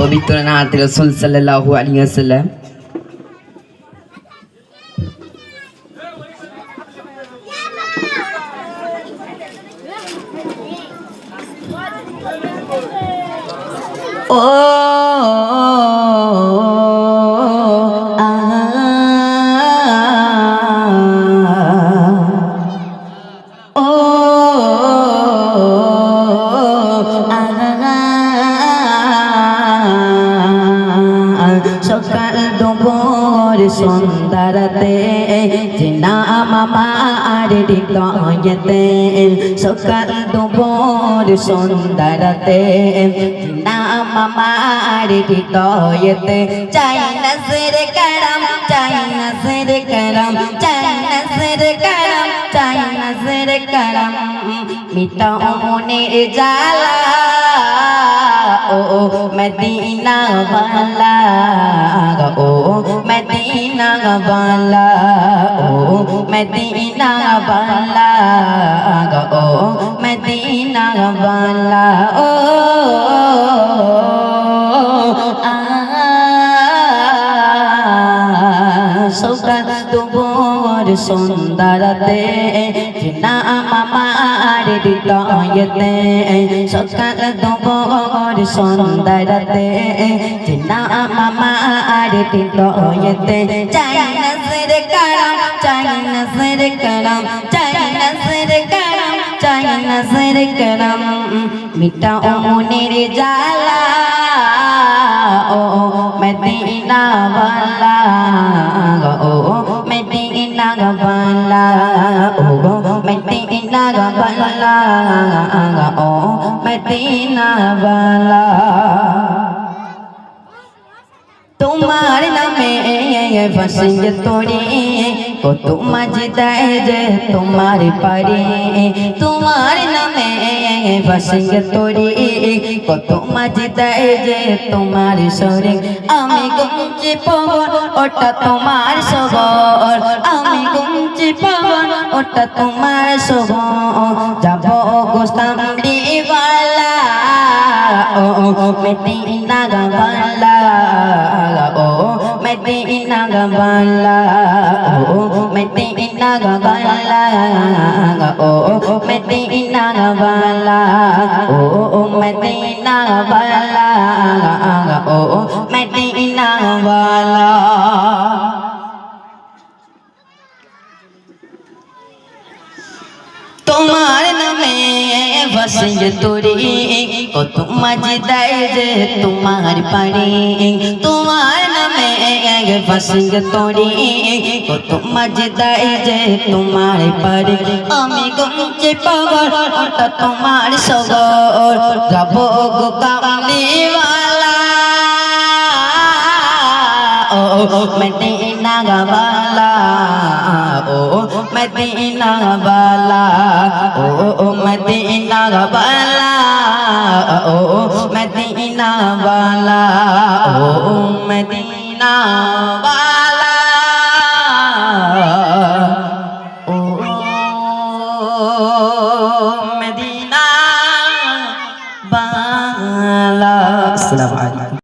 পবিত্র নাথ রসুল সাল্লাল্লাহু আলাইহি ওয়াসাল্লাম। যে নাম আমার হৃদয়তে, সকাল দুপুর সন্ধ্যারাতে যে নাম আমার হৃদয়তে, চাই নজর করম চাই নজর করম চাই নজর করম চাই নজর করম মিটাও মনের জালা ও মদিনা वाला ও মদিনা বালা ও মদিনা বালা ও মদিনা বালা ও সুন্দরতে না মামা রাতের দয়েতে সকাল দুপুর সন্ধ্যা রাতে চিনা মামা আরতি দয়েতে চাই নজর কারাম চাই নজর কারাম চাই নজর কারাম চাই নজর কারাম মিটা ও মনের জালা ও মদিনা বালা, ও মদিনা বালা। ও মদিনা वाला ও মদিনা वाला তোমার নামে ফসঙ্গ তোড়ে কত মজদায় যে তোমার পারে তোমার নামে ফসঙ্গ তোড়ে কত মজদায় যে তোমার সরে আমি গুমছি পবন ওটা তোমার সবর আমি গুমছি কত তোমার শুভ। যাব গোস্তাম্বি বালা। ও, মেদিনা গালা ও, মেদিনা গালা ও, মেদিনা গালা ও, মেদিনা গালা ও, মেদিনা গালা ও, মেদিনা গালা বসে তোরে কত মজদায় যে তোমার পারে তোমার নামে বসে তোরে কত মজদায় যে তোমার পারে আমি গমছে পাওয়ার ওটা তোমার সগর যাব গো কামলিওয়ালা। ও মদিনা वाला ও মদিনা ओ मदीना वाला ओ मदीना वाला ओ मदीना वाला ओ मदीना वाला अस्सलाम